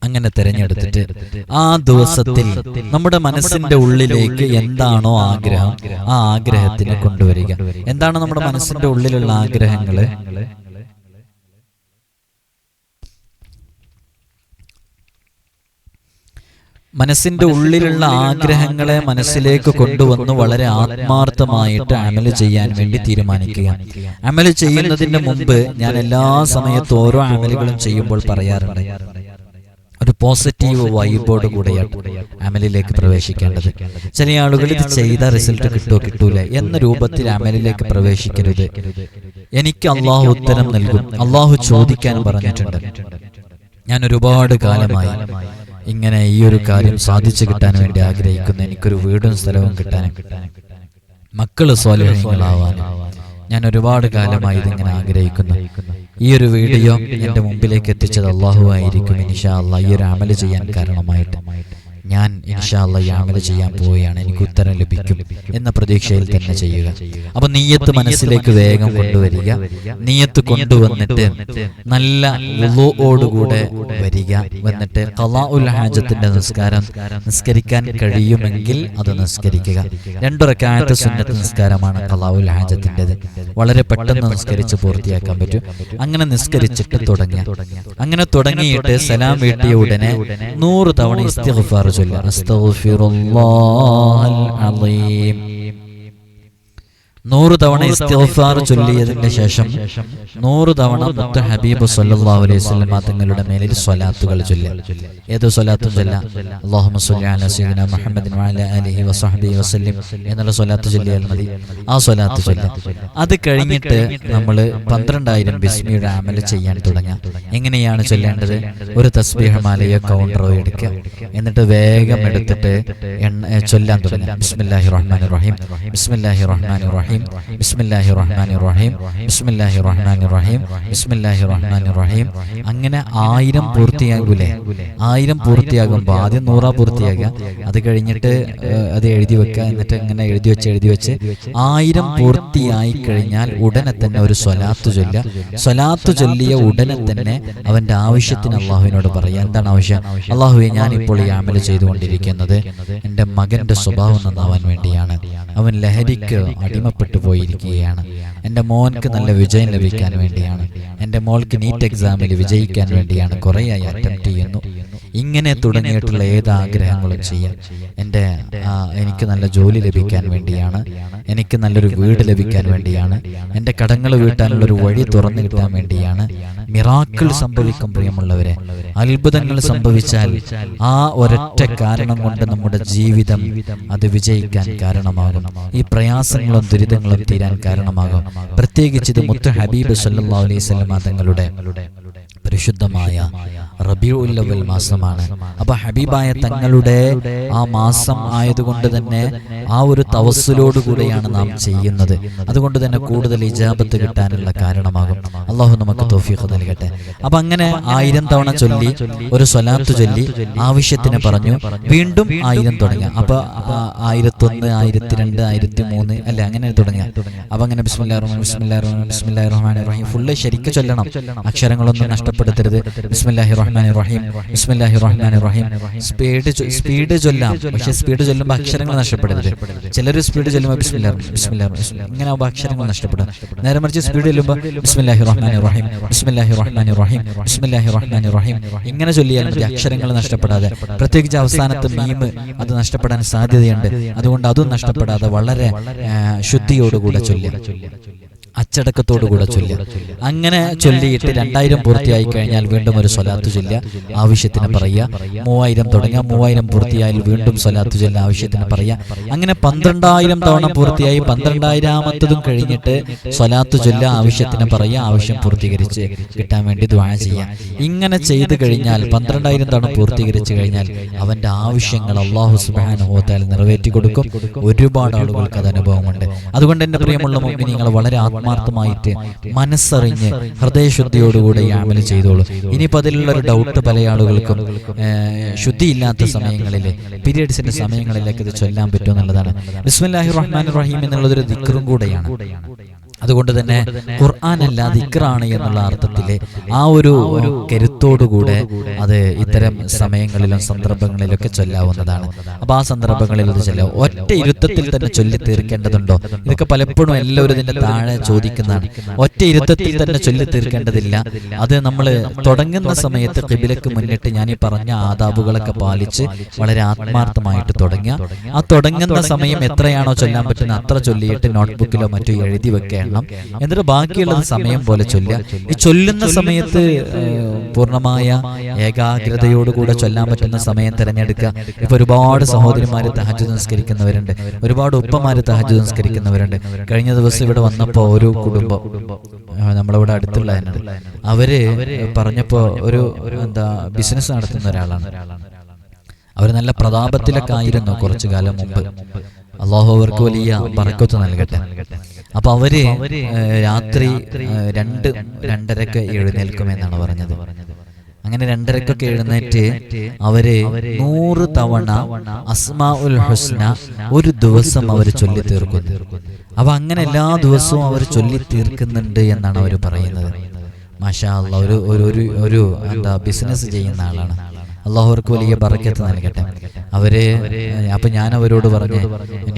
അങ്ങനെ തിരഞ്ഞെടുത്തിട്ട് ആ ദിവസത്തിൽ നമ്മുടെ മനസ്സിന്റെ ഉള്ളിലേക്ക് എന്താണോ ആഗ്രഹം ആ ആഗ്രഹത്തിനെ കൊണ്ടുവരിക. എന്താണ് നമ്മുടെ മനസ്സിന്റെ ഉള്ളിലുള്ള ആഗ്രഹങ്ങൾ? മനസ്സിന്റെ ഉള്ളിലുള്ള ആഗ്രഹങ്ങളെ മനസ്സിലേക്ക് കൊണ്ടുവന്ന് വളരെ ആത്മാർത്ഥമായിട്ട് അമൽ ചെയ്യാൻ വേണ്ടി തീരുമാനിക്കുക. അമൽ ചെയ്യുന്നതിന് മുമ്പ് ഞാൻ എല്ലാ സമയത്തും ഓരോ അമലുകളും ചെയ്യുമ്പോൾ പറയാറുണ്ട്. ഒരു പോസിറ്റീവ് വൈബോട് കൂടെയാണ് അമലിലേക്ക് പ്രവേശിക്കേണ്ടത്. ചില ആളുകൾ ഇത് ചെയ്ത റിസൾട്ട് കിട്ടുമോ കിട്ടൂല എന്ന രൂപത്തിൽ അമലിലേക്ക് പ്രവേശിക്കരുത്. എനിക്ക് അള്ളാഹു ഉത്തരം നൽകും. അള്ളാഹു ചോദിക്കാൻ പറഞ്ഞിട്ടുണ്ട്. ഞാൻ ഒരുപാട് കാലമായി ഇങ്ങനെ ഈ ഒരു കാര്യം സാധിച്ചു കിട്ടാൻ വേണ്ടി ആഗ്രഹിക്കുന്നു എനിക്കൊരു വീടും സ്ഥലവും കിട്ടാൻ മക്കൾ സ്വാലഹ്യങ്ങളാവാനും ഞാൻ ഒരുപാട് കാലമായി ഇതിങ്ങനെ ആഗ്രഹിക്കുന്നു. ഈ ഒരു വീഡിയോ എന്റെ മുമ്പിലേക്ക് എത്തിച്ചത് അള്ളാഹു ആയിരിക്കും ഇൻഷാ അള്ളാ ഈ ഒരു അമൽ ചെയ്യാൻ കാരണമായിട്ട്. ഞാൻ ഇൻഷാല്ല യാമല ചെയ്യാൻ പോവുകയാണ്. എനിക്ക് ഉത്തരം ലഭിക്കും എന്ന പ്രതീക്ഷയിൽ തന്നെ ചെയ്യുക. അപ്പൊ നീയത്ത് മനസ്സിലേക്ക് വേഗം കൊണ്ടുവരിക. നീയത്ത് കൊണ്ടുവന്നിട്ട് നല്ല വുളുവോടുകൂടെ വരിക. വന്നിട്ട് കലാ ഉൽ ഹാജത്തിന്റെ നിസ്കാരം നിസ്കരിക്കാൻ കഴിയുമെങ്കിൽ അത് നിസ്കരിക്കുക. രണ്ടുറക്കായത്തെ സുന്നത്ത് നിസ്കാരമാണ് കലാ ഉൽ ഹാജത്തിന്റെത്. വളരെ പെട്ടെന്ന് നിസ്കരിച്ച് പൂർത്തിയാക്കാൻ പറ്റും. അങ്ങനെ നിസ്കരിച്ചിട്ട് തുടങ്ങിയ അങ്ങനെ തുടങ്ങിയിട്ട് സലാം വീട്ടിയ ഉടനെ നൂറ് തവണ ഇസ്തിഗ്ഫാർ ചൊല്ലുക അസ്തഗ്ഫിറുല്ലാഹൽ അലീം നൂറ് തവണ ഇസ്തിഗ്ഫാർ ചൊല്ലിയതിന്റെ ശേഷം നൂറ് തവണ മുത്ത ഹബീബ് സല്ലല്ലാഹു അലൈഹി വസല്ലം തങ്ങളുടെ മേലിൽ സ്വലാത്തുകൾ ചൊല്ലുക ഏത് സ്വലാത്തും ചൊല്ല. അല്ലാഹുമ്മ സ്വല്ലി അലാ സയ്യിദിന മുഹമ്മദിൻ വഅലാ ആലിഹി വസഹ്ബിഹി വസല്ലം എന്നുള്ള സ്വലാത്ത് ചൊല്ലിയാൽ മതി. ആ സ്വലാത്ത് ചൊല്ല. അത് കഴിഞ്ഞിട്ട് നമ്മൾ പന്ത്രണ്ടായിരം ബിസ്മിയുടെ അമൽ ചെയ്യാൻ തുടങ്ങാം. എങ്ങനെയാണ് ചൊല്ലേണ്ടത്? ഒരു തസ്ബീഹ് മാലയോ കൗണ്ടറോ എടുക്കുക. എന്നിട്ട് വേഗം എടുത്തിട്ട് എണ്ണ ചൊല്ലാൻ തുടങ്ങാം. ബിസ്മില്ലാഹി റഹ്മാൻ റഹീം ബിസ്മില്ലാഹി റഹ്മാൻ റഹീം ബിസ്മില്ലാഹി بسم الله الرحمن الرحيم. بسم الله الرحمن الرحيم അങ്ങനെ ആയിരം പൂർത്തിയാകൂലേ? ആയിരം പൂർത്തിയാകുമ്പോൾ ആദ്യം നൂറാ പൂർത്തിയാകുക. അത് കഴിഞ്ഞിട്ട് അത് എഴുതി വെക്കുക. എന്നിട്ട് ഇങ്ങനെ എഴുതി വെച്ച് എഴുതി വെച്ച് ആയിരം പൂർത്തിയായി കഴിഞ്ഞാൽ ഉടനെ തന്നെ ഒരു സ്വലാത്ത് ചൊല്ല സ്വലാത്ത് ചൊല്ലിയ ഉടനെ തന്നെ അവന്റെ ആവശ്യത്തിന് അള്ളാഹുവിനോട് പറയുക. എന്താണ് ആവശ്യം? അള്ളാഹുവെ ഞാൻ ഇപ്പോൾ ഈ അമൽ ചെയ്തുകൊണ്ടിരിക്കുന്നത് എന്റെ മകന്റെ സ്വഭാവം നന്നാവാൻ വേണ്ടിയാണ്. അവൻ ലഹരിക്ക് അടിമപ്പെട്ടു പോയിരിക്കുകയാണ്. എന്റെ മോൻക്ക് നല്ല വിജയം ലഭിക്കാൻ വേണ്ടിയാണ്. എന്റെ മോൾക്ക് നീറ്റ് എക്സാമിൽ വിജയിക്കാൻ വേണ്ടിയാണ് കുറേയായി അറ്റംപ്റ്റ് ചെയ്യുന്നു. ഇങ്ങനെ തുടങ്ങിയിട്ടുള്ള ഏത് ആഗ്രഹങ്ങളും ചെയ്യാം എന്റെ എനിക്ക് നല്ല ജോലി ലഭിക്കാൻ വേണ്ടിയാണ്. എനിക്ക് നല്ലൊരു വീട് ലഭിക്കാൻ വേണ്ടിയാണ്. എന്റെ കടങ്ങൾ വീട്ടാനുള്ള ഒരു വഴി തുറന്നു കിട്ടാൻ വേണ്ടിയാണ് മിറാക്കിൾ സംഭവിക്കും പ്രിയമുള്ളവരെ അത്ഭുതങ്ങൾ സംഭവിച്ചാൽ ആ ഒരൊറ്റ കാരണം കൊണ്ട് നമ്മുടെ ജീവിതം അത് വിജയിക്കാൻ കാരണമാകും. ഈ പ്രയാസങ്ങളും ദുരിതങ്ങളും തീരാൻ കാരണമാകും. പ്രത്യേകിച്ച് ഇത് മുത്ത ഹബീബ് സല്ലാ അലൈഹി സ്വലമാ തങ്ങളുടെ പരിശുദ്ധമായ റബിയുല്ലവൽ മാസമാണ്. അപ്പൊ ഹബീബായ തങ്ങളുടെ ആ മാസം ആയതുകൊണ്ട് തന്നെ ആ ഒരു തവസ്സിലോട് കൂടെയാണ് നാം ചെയ്യുന്നത്. അതുകൊണ്ട് തന്നെ കൂടുതൽ ഇജാബത്ത് കിട്ടാനുള്ള കാരണമാകും. അള്ളാഹു നമുക്ക് തോഫീഖ് നൽകട്ടെ. അപ്പൊ അങ്ങനെ ആയിരം തവണ ചൊല്ലി ഒരു സ്വലാത്ത് ചൊല്ലി ആവശ്യത്തിന് പറഞ്ഞു വീണ്ടും ആയിരം തുടങ്ങി. അപ്പൊ ആയിരത്തൊന്ന് ആയിരത്തി രണ്ട് ആയിരത്തി മൂന്ന് അല്ലെ അങ്ങനെ തുടങ്ങി. അപ്പൊ അങ്ങനെ ബിസ്മില്ലാ റഹ്മാൻ ബിസ്മില്ലാ റഹ്മാൻ ബിസ്മില്ലാ റഹ്മാൻ റഹീം ഫുള്ള് ശരിക്കും ചൊല്ലണം. അക്ഷരങ്ങളൊന്നും നഷ്ടപ്പെടുത്തരുത് ബിസ്മില്ലാഹി റഹ്മാൻ റഹീം. ബിസ്മില്ലാഹി റഹ്മാൻ റഹീം. സ്പീഡ് സ്പീഡ് ചൊല്ലാം. പക്ഷേ സ്പീഡ് ചൊല്ലുമ്പോൾ അക്ഷരങ്ങൾ നഷ്ടപ്പെടരുത്. ചിലർ സ്പീഡ് ചൊല്ലുമ്പോൾ ബിസ്മില്ലാ ബിസ്മില്ലാ. ഇങ്ങനെ ആകുമ്പോൾ അക്ഷരങ്ങൾ നഷ്ടപ്പെടും. നേരെ മറിച്ച് സ്പീഡ് ചൊല്ലുമ്പോൾ ബിസ്മില്ലാഹി റഹ്മാൻ റഹീം. ബിസ്മില്ലാഹി റഹ്മാൻ റഹീം. ബിസ്മില്ലാഹി റഹ്മാൻ റഹീം. ഇങ്ങനെ ചൊല്ലിയാൽ മതി. അക്ഷരങ്ങൾ നഷ്ടപ്പെടാതെ. പ്രത്യേകിച്ച് അവസാനത്ത് മീമ് അത് നഷ്ടപ്പെടാൻ സാധ്യതയുണ്ട്. അതുകൊണ്ട് അതും നഷ്ടപ്പെടാതെ വളരെ ശുദ്ധിയോടുകൂടെ ചൊല്ലുക അച്ചടക്കത്തോടുകൂടെ ചൊല്ലുക. അങ്ങനെ ചൊല്ലിയിട്ട് രണ്ടായിരം പൂർത്തിയായി കഴിഞ്ഞാൽ വീണ്ടും ഒരു സ്വലാത്ത് ചൊല്ലുക. ആവശ്യത്തിന് പറയുക. മൂവായിരം തുടങ്ങുക. മൂവായിരം പൂർത്തിയായാൽ വീണ്ടും സ്വലാത്ത് ചൊല്ലുക. ആവശ്യത്തിന് പറയുക. അങ്ങനെ പന്ത്രണ്ടായിരം തവണ പൂർത്തിയായി പന്ത്രണ്ടായിരാമത്തതും കഴിഞ്ഞിട്ട് സ്വലാത്ത് ചൊല്ലുക. ആവശ്യത്തിന് പറയുക. ആവശ്യം പൂർത്തീകരിച്ച് കിട്ടാൻ വേണ്ടി ദ്വാഴ ചെയ്യുക ഇങ്ങനെ ചെയ്തു കഴിഞ്ഞാൽ പന്ത്രണ്ടായിരം തവണ പൂർത്തീകരിച്ചു കഴിഞ്ഞാൽ അവന്റെ ആവശ്യങ്ങൾ അള്ളാഹു സുബാനുഭവത്താൽ നിറവേറ്റി കൊടുക്കും ഒരുപാട് ആളുകൾക്ക് അത് അനുഭവമുണ്ട്. അതുകൊണ്ട് എന്റെ പ്രിയമുള്ള മുമ്പ് നിങ്ങൾ വളരെ ആത്മാർത്ഥമായിട്ട് മനസ്സറിഞ്ഞ് ഹൃദയശുദ്ധിയോടുകൂടെ ഈ ചെയ്തോളൂ. ഇനിയിപ്പോൾ അതിലുള്ള ഒരു ഡൗട്ട് പല ആളുകൾക്കും ശുദ്ധിയില്ലാത്ത സമയങ്ങളിൽ പീരിയഡ്സിന്റെ സമയങ്ങളിലേക്ക് ഇത് ചൊല്ലാൻ പറ്റുമെന്നുള്ളതാണ്. ബിസ്മില്ലാഹി റഹ്മാൻ റഹീം എന്നുള്ളതൊരു ദിക്റും കൂടെയാണ്. അതുകൊണ്ട് തന്നെ ഖുർആൻ അല്ല ദിക്റാണ് എന്നുള്ള അർത്ഥത്തിൽ ആ ഒരു കരുത്തോടുകൂടെ അത് ഇത്തരം സമയങ്ങളിലും സന്ദർഭങ്ങളിലൊക്കെ ചൊല്ലാവുന്നതാണ്. അപ്പോൾ ആ സന്ദർഭങ്ങളിൽ അത് ചൊല്ലാം ഒറ്റ ഇരുത്തത്തിൽ തന്നെ ചൊല്ലി തീർക്കേണ്ടതുണ്ടോ ഇതൊക്കെ പലപ്പോഴും എല്ലാവരും ഇതിന്റെ താഴെ ചോദിക്കുന്നതാണ്. ഒറ്റ ഇരുത്തത്തിൽ തന്നെ ചൊല്ലി തീർക്കേണ്ടതില്ല അത് നമ്മൾ തുടങ്ങുന്ന സമയത്ത് കിബിലക്ക് മുന്നിട്ട് ഞാൻ ഈ പറഞ്ഞ ആദാബുകളൊക്കെ പാലിച്ച് വളരെ ആത്മാർത്ഥമായിട്ട് തുടങ്ങുക. ആ തുടങ്ങുന്ന സമയം എത്രയാണോ ചൊല്ലാൻ പറ്റുന്ന അത്ര ചൊല്ലിയിട്ട് നോട്ട്ബുക്കിലോ മറ്റോ എഴുതി വെക്കണം എന്നിട്ട് ബാക്കിയുള്ളത് സമയം പോലെ ചൊല്ലുക. ഈ ചൊല്ലുന്ന സമയത്ത് പൂർണമായ ഏകാഗ്രതയോടുകൂടെ ചൊല്ലാൻ പറ്റുന്ന സമയം തിരഞ്ഞെടുക്കുക. ഇപ്പൊ ഒരുപാട് സഹോദരിമാര് തഹജ് നിസ്കരിക്കുന്നവരുണ്ട്. ഒരുപാട് ഉപ്പമാര് തഹജ് നിസ്കരിക്കുന്നവരുണ്ട്. കഴിഞ്ഞ ദിവസം ഇവിടെ വന്നപ്പോ ഒരു കുടുംബം നമ്മളിവിടെ അടുത്തുള്ള അവർ പറഞ്ഞപ്പോ ഒരു എന്താ ബിസിനസ് നടത്തുന്ന ഒരാളാണ്. അവർ നല്ല പ്രതാപത്തിലൊക്കെ ആയിരുന്നു കുറച്ചു കാലം മുമ്പ്. അള്ളാഹു അവർക്ക് വലിയ പറക്കത്ത് നൽകട്ടെ. അപ്പൊ അവർ രാത്രി രണ്ട് രണ്ടരക്ക് എഴുന്നേൽക്കുമെന്നാണ് പറഞ്ഞത്. അങ്ങനെ രണ്ടരക്കൊക്കെ എഴുന്നേറ്റ് അവർ നൂറ് തവണ അസ്മാ ഉൽ ഹുസ്ന ഒരു ദിവസം അവർ ചൊല്ലി തീർക്കുന്നു. അപ്പൊ അങ്ങനെ എല്ലാ ദിവസവും അവർ ചൊല്ലി തീർക്കുന്നുണ്ട് എന്നാണ് അവർ പറയുന്നത്. മാഷാ ഒരു ഒരു ഒരു എന്താ ബിസിനസ് ചെയ്യുന്ന ആളാണ്. അള്ളാഹു അവർക്ക് വലിയ ബറക്കത്ത് നൽകട്ടെ. അവർ അപ്പൊ ഞാൻ അവരോട് പറഞ്ഞു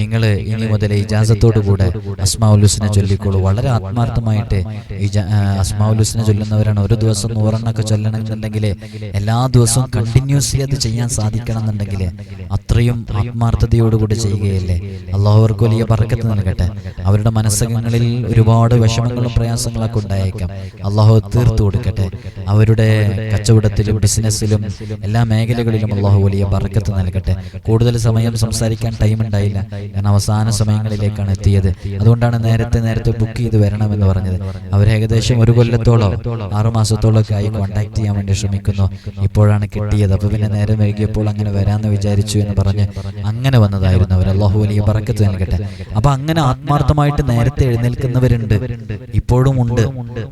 നിങ്ങൾ ഇനി മുതൽ ഇജാസത്തോടു കൂടെ അസ്മാഉലുസിനെ ചൊല്ലിക്കോളൂ. വളരെ ആത്മാർത്ഥമായിട്ട് അസ്മാഉലുസിനെ ചൊല്ലുന്നവരാണ് ഒരു ദിവസം നൂറെണ്ണൊക്കെ ചൊല്ലണമെന്നുണ്ടെങ്കിൽ എല്ലാ ദിവസവും കണ്ടിന്യൂസ്ലി അത് ചെയ്യാൻ സാധിക്കണം എന്നുണ്ടെങ്കിൽ അത്രയും ആത്മാർത്ഥതയോടുകൂടി ചെയ്യുകയല്ലേ? അള്ളാഹു അവർക്ക് വലിയ ബറക്കത്ത് നൽകട്ടെ. അവരുടെ മനസ്സകങ്ങളിൽ ഒരുപാട് വിഷമങ്ങളും പ്രയാസങ്ങളൊക്കെ ഉണ്ടായേക്കാം. അള്ളാഹു തീർത്തു കൊടുക്കട്ടെ. അവരുടെ കച്ചവടത്തിലും ബിസിനസ്സിലും എല്ലാ മേഖലകളിലും അള്ളാഹു വലിയ ബർക്കത്ത് നൽകട്ടെ. കൂടുതൽ സമയം സംസാരിക്കാൻ ടൈം ഉണ്ടായില്ല. കാരണം അവസാന സമയങ്ങളിലേക്കാണ് എത്തിയത്. അതുകൊണ്ടാണ് നേരത്തെ നേരത്തെ ബുക്ക് ചെയ്ത് വരണമെന്ന് പറഞ്ഞത്. അവർ ഏകദേശം ഒരു കൊല്ലത്തോളോ ആറുമാസത്തോളോ ഒക്കെ ആയി കോൺടാക്ട് ചെയ്യാൻ വേണ്ടി ശ്രമിക്കുന്നു. ഇപ്പോഴാണ് കിട്ടിയത്. അപ്പൊ പിന്നെ നേരം വൈകിയപ്പോൾ അങ്ങനെ വരാമെന്ന് വിചാരിച്ചു എന്ന് പറഞ്ഞ് അങ്ങനെ വന്നതായിരുന്നു അവർ. അള്ളാഹു വലിയ ബറക്കത്ത് നൽകട്ടെ. അപ്പൊ അങ്ങനെ ആത്മാർത്ഥമായിട്ട് നേരത്തെ എഴുന്നേൽക്കുന്നവരുണ്ട്. ഇപ്പോഴും ഉണ്ട്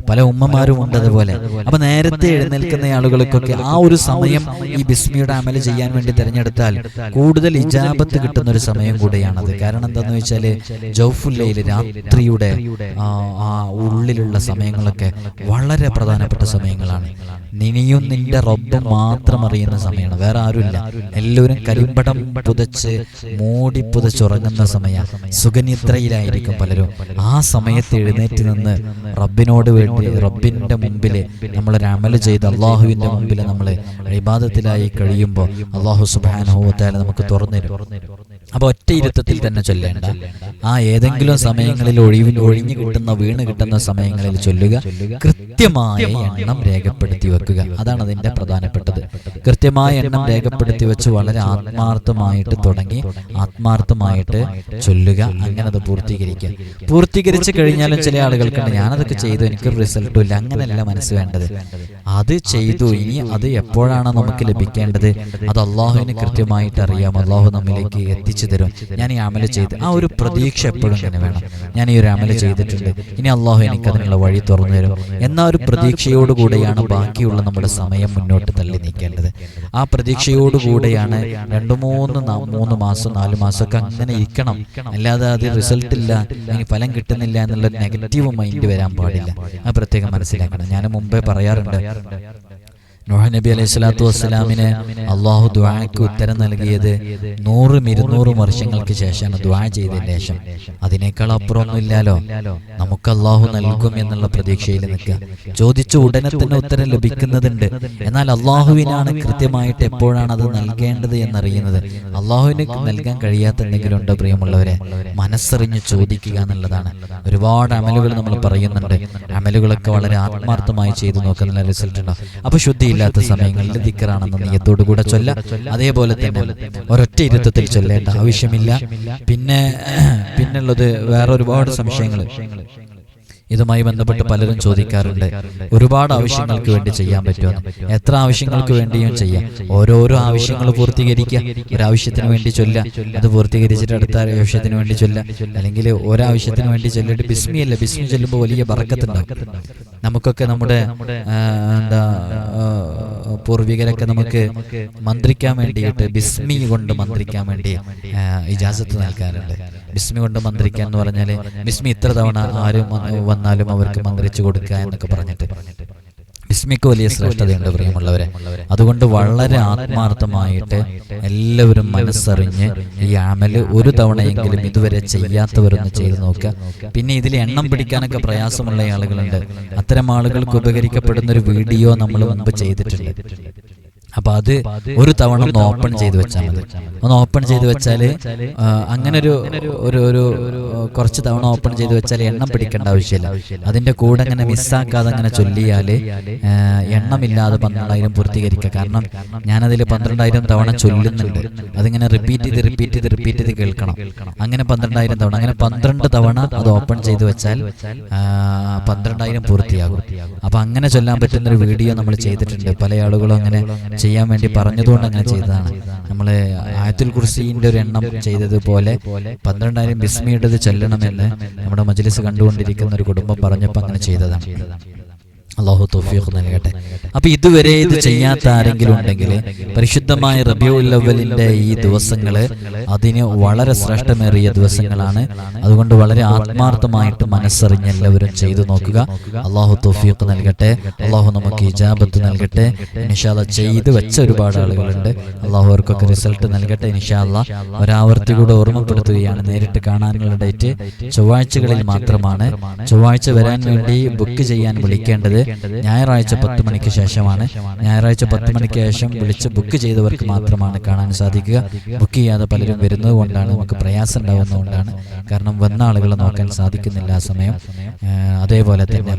പല ഉമ്മമാരും ഉണ്ട് അതുപോലെ. അപ്പൊ നേരത്തെ എഴുന്നേൽക്കുന്ന ആളുകൾക്കൊക്കെ ആ ഒരു സമയം ഈ ബിസ്മിയുടെ അമൽ ചെയ്യാൻ വേണ്ടി തിരഞ്ഞെടുത്താൽ കൂടുതൽ ഇജാബത്ത് കിട്ടുന്ന ഒരു സമയം കൂടെയാണത്. കാരണം എന്താന്ന് വെച്ചാൽ ജൗഫുല്ലയിൽ രാത്രിയുടെ ആ, ഉള്ളിലുള്ള സമയങ്ങളൊക്കെ വളരെ പ്രധാനപ്പെട്ട സമയങ്ങളാണ്. നിനിയും നിന്റെ റബ്ബ് മാത്രം അറിയുന്ന സമയമാണ്. വേറെ ആരുമില്ല. എല്ലാവരും കരിമ്പടം പുതച്ച് മൂടി പുതച്ചുറങ്ങുന്ന സമയ സുഖനിദ്രയിലായിരിക്കും പലരും. ആ സമയത്ത് എഴുന്നേറ്റ് നിന്ന് റബ്ബിനോട് വേണ്ടി റബ്ബിന്റെ മുമ്പിൽ നമ്മൾ ഒരു അമൽ ചെയ്ത് അള്ളാഹുവിന്റെ മുമ്പിൽ നമ്മൾ ഇബാദത്തിലായി കഴിയുമ്പോൾ അള്ളാഹു സുബാനുഭവത്തായാലും നമുക്ക് തുറന്നു അപ്പൊ ഒറ്റ ഇരുത്തത്തിൽ തന്നെ ചൊല്ലേണ്ട. ആ ഏതെങ്കിലും സമയങ്ങളിൽ ഒഴിവിൽ ഒഴിഞ്ഞു കിട്ടുന്ന വീണ് കിട്ടുന്ന സമയങ്ങളിൽ ചൊല്ലുക. കൃത്യമായ എണ്ണം രേഖപ്പെടുത്തി വെക്കുക. അതാണ് അതിന്റെ പ്രധാനപ്പെട്ടത്. കൃത്യമായ എണ്ണം രേഖപ്പെടുത്തി വെച്ച് വളരെ ആത്മാർത്ഥമായിട്ട് തുടങ്ങി ആത്മാർത്ഥമായിട്ട് ചൊല്ലുക. അങ്ങനെ അത് പൂർത്തീകരിക്കുക. പൂർത്തീകരിച്ച് കഴിഞ്ഞാലും ചില ആളുകൾക്കുണ്ട് ഞാനതൊക്കെ ചെയ്തു എനിക്കൊരു റിസൾട്ടും ഇല്ല. അങ്ങനെയല്ല മനസ്സ് വേണ്ടത്. അത് ചെയ്തു. ഇനി അത് എപ്പോഴാണ് നമുക്ക് ലഭിക്കേണ്ടത്? അത് അള്ളാഹുവിന് കൃത്യമായിട്ട് അറിയാം. അള്ളാഹു നമ്മിലേക്ക് എത്തിച്ചു തരും. ഞാൻ ഈ അമല ചെയ്ത് ആ ഒരു പ്രതീക്ഷ എപ്പോഴും തന്നെ വേണം. ഞാൻ ഈ ഒരു അമല ചെയ്തിട്ടുണ്ട്. ഇനി അള്ളാഹു എനിക്ക് അതിനുള്ള വഴി തുറന്നു തരും. എന്ന ഒരു പ്രതീക്ഷയോടുകൂടെയാണ് ബാക്കിയുള്ള നമ്മുടെ സമയം മുന്നോട്ട് തള്ളി നീക്കേണ്ടത് ആ പ്രതീക്ഷയോടുകൂടെയാണ് രണ്ടു മൂന്ന് മൂന്ന് മാസം നാല് മാസമൊക്കെ അങ്ങനെ ഇരിക്കണം. അല്ലാതെ അത് റിസൾട്ട് ഇല്ല. ഇനി ഫലം കിട്ടുന്നില്ല എന്നുള്ള നെഗറ്റീവ് മൈൻഡ് വരാൻ പാടില്ല. അത് പ്രത്യേകം മനസ്സിലാക്കണം ഞാൻ മുമ്പേ പറയാറുണ്ട് るんだよ。നോഹ നബി അലൈഹി സ്വലാത്തു വസ്സലാമിന് അള്ളാഹു ദ്വാക്ക് ഉത്തരം നൽകിയത് നൂറും ഇരുന്നൂറും വർഷങ്ങൾക്ക് ശേഷമാണ് ദ്വാ ചെയ്തതിന് ശേഷം. അതിനേക്കാൾ അപ്പുറമൊന്നും ഇല്ലാലോ നമുക്ക് അള്ളാഹു നൽകും എന്നുള്ള പ്രതീക്ഷയിൽ നിൽക്കുക. ചോദിച്ച ഉടനെ തന്നെ ഉത്തരം ലഭിക്കുന്നതുണ്ട്. എന്നാൽ അള്ളാഹുവിനാണ് കൃത്യമായിട്ട് എപ്പോഴാണ് അത് നൽകേണ്ടത് എന്നറിയുന്നത്. അള്ളാഹുവിന് നൽകാൻ കഴിയാത്ത എന്തെങ്കിലും ഉണ്ടോ പ്രിയമുള്ളവരെ? മനസ്സറിഞ്ഞ് ചോദിക്കുക എന്നുള്ളതാണ്. ഒരുപാട് അമലുകൾ നമ്മൾ പറയുന്നുണ്ട്. അമലുകളൊക്കെ വളരെ ആത്മാർത്ഥമായി ചെയ്തു നോക്കുന്ന റിസൾട്ട് ഉണ്ടോ? അപ്പൊ ശുദ്ധിയില്ലാത്ത സമയങ്ങളിൽ ദിക്കറാണെന്ന നീയത്തോടു കൂടെ ചൊല്ല. അതേപോലെ തന്നെ ഒരൊറ്റ ഇരുത്തത്തിൽ ചൊല്ലേണ്ട ആവശ്യമില്ല. പിന്നെ പിന്നുള്ളത് വേറെ ഒരുപാട് സംശയങ്ങൾ ഇതുമായി ബന്ധപ്പെട്ട് പലരും ചോദിക്കാറുണ്ട്. ഒരുപാട് ആവശ്യങ്ങൾക്ക് വേണ്ടി ചെയ്യാൻ പറ്റുമെന്ന്. എത്ര ആവശ്യങ്ങൾക്ക് വേണ്ടിയും ചെയ്യാം. ഓരോരോ ആവശ്യങ്ങൾ പൂർത്തീകരിക്കുക. ഒരാവശ്യത്തിന് വേണ്ടി ചൊല്ല അത് പൂർത്തീകരിച്ചിട്ട് അടുത്ത ആവശ്യത്തിന് വേണ്ടി ചൊല്ല അല്ലെങ്കിൽ ഒരാവശ്യത്തിന് വേണ്ടി ചൊല്ലിട്ട് ബിസ്മി അല്ല ബിസ്മി ചൊല്ലുമ്പോൾ വലിയ ബറക്കത്തുണ്ടാവും നമുക്കൊക്കെ നമ്മുടെ എന്താ പൂർവികരൊക്കെ നമുക്ക് മന്ത്രിക്കാൻ വേണ്ടിയിട്ട് ബിസ്മി കൊണ്ട് മന്ത്രിക്കാൻ വേണ്ടി ഇജാസത്ത് നൽകാറുണ്ട്. ബിസ്മി കൊണ്ട് മന്ത്രിക്കുക എന്ന് പറഞ്ഞാൽ ബിസ്മി ഇത്ര തവണ ആരും വന്ന് വന്നാലും അവർക്ക് മന്ത്രിച്ചു കൊടുക്കുക എന്നൊക്കെ പറഞ്ഞിട്ട്. ബിസ്മിക്ക് വലിയ ശ്രേഷ്ഠതയുണ്ട് പ്രിയമുള്ളവരെ. അതുകൊണ്ട് വളരെ ആത്മാർത്ഥമായിട്ട് എല്ലാവരും മനസ്സറിഞ്ഞ് ഈ അമൽ ഒരു തവണയെങ്കിലും ഇതുവരെ ചെയ്യാത്തവരൊന്ന് ചെയ്തു നോക്കുക. പിന്നെ ഇതിൽ എണ്ണം പിടിക്കാനൊക്കെ പ്രയാസമുള്ള ആളുകളുണ്ട്. അത്തരം ആളുകൾക്ക് ഉപകരിക്കപ്പെടുന്ന ഒരു വീഡിയോ നമ്മൾ മുമ്പ് ചെയ്തിട്ടുണ്ട്. അപ്പൊ അത് ഒരു തവണ ഒന്ന് ഓപ്പൺ ചെയ്ത് വെച്ചാൽ മതി. ഒന്ന് ഓപ്പൺ ചെയ്ത് വെച്ചാൽ അങ്ങനെ ഒരു ഒരു ഒരു കുറച്ച് തവണ ഓപ്പൺ ചെയ്ത് വെച്ചാൽ എണ്ണം പിടിക്കേണ്ട ആവശ്യമില്ല. അതിന്റെ കൂടെ അങ്ങനെ മിസ്സാക്കാതെ അങ്ങനെ ചൊല്ലിയാൽ എണ്ണമില്ലാതെ പന്ത്രണ്ടായിരം പൂർത്തീകരിക്കുക കാരണം ഞാനതിൽ പന്ത്രണ്ടായിരം തവണ ചൊല്ലുന്നുണ്ട്. അതിങ്ങനെ റിപ്പീറ്റ് ചെയ്ത് റിപ്പീറ്റ് ചെയ്ത് റിപ്പീറ്റ് ചെയ്ത് കേൾക്കണം. അങ്ങനെ പന്ത്രണ്ടായിരം തവണ അങ്ങനെ പന്ത്രണ്ട് തവണ അത് ഓപ്പൺ ചെയ്ത് വെച്ചാൽ പന്ത്രണ്ടായിരം പൂർത്തിയാകും. അപ്പൊ അങ്ങനെ ചൊല്ലാൻ പറ്റുന്ന ഒരു വീഡിയോ നമ്മൾ ചെയ്തിട്ടുണ്ട് പല ആളുകളും അങ്ങനെ ചെയ്യാൻ വേണ്ടി പറഞ്ഞതുകൊണ്ട് അങ്ങനെ ചെയ്തതാണ്. നമ്മൾ ആയത്തുൽ കുർസീന്റെ ഒരു എണ്ണം ചെയ്തതുപോലെ പന്ത്രണ്ടായിരം ബിസ്മിയുടേത് ചെല്ലണമെന്ന് നമ്മുടെ മജ്ലിസ് കണ്ടുകൊണ്ടിരിക്കുന്ന ഒരു കുടുംബം പറഞ്ഞപ്പോൾ അങ്ങനെ ചെയ്തതാണ്. അള്ളാഹു തൗഫീഖ് നൽകട്ടെ. അപ്പൊ ഇതുവരെ ഇത് ചെയ്യാത്ത ആരെങ്കിലും ഉണ്ടെങ്കിൽ പരിശുദ്ധമായ റബിയുല്ലവലിന്റെ ഈ ദിവസങ്ങൾ അതിന് വളരെ ശ്രേഷ്ഠമേറിയ ദിവസങ്ങളാണ്. അതുകൊണ്ട് വളരെ ആത്മാർത്ഥമായിട്ട് മനസ്സറിഞ്ഞ് എല്ലാവരും ചെയ്തു നോക്കുക. അള്ളാഹു തൗഫീഖ് നൽകട്ടെ. അള്ളാഹു നമുക്ക് ഇജാബത്ത് നൽകട്ടെ. ഇനിഷാല ചെയ്ത് വെച്ച ഒരുപാട് ആളുകളുണ്ട്. അള്ളാഹു അവർക്കൊക്കെ റിസൾട്ട് നൽകട്ടെ നിഷാല്ല ഒരാവർത്തി കൂടെ ഓർമ്മപ്പെടുത്തുകയാണ്. നേരിട്ട് കാണാനുള്ള ഡേറ്റ്. ചൊവ്വാഴ്ചകളിൽ മാത്രമാണ് ചൊവ്വാഴ്ച വരാൻ വേണ്ടി ബുക്ക് ചെയ്യാൻ വിളിക്കേണ്ടത്. ഞായറാഴ്ച പത്ത് മണിക്ക് ശേഷമാണ്. ഞായറാഴ്ച പത്ത് മണിക്ക് ശേഷം വിളിച്ച് ബുക്ക് ചെയ്തവർക്ക് മാത്രമാണ് കാണാൻ സാധിക്കുക. ബുക്ക് ചെയ്യാതെ പലരും വരുന്നത് കൊണ്ടാണ് നമുക്ക് പ്രയാസം ഉണ്ടാവുന്നതുകൊണ്ടാണ് കാരണം വന്ന ആളുകളെ നോക്കാൻ സാധിക്കുന്നില്ല ആ സമയം. അതേപോലെ തന്നെ.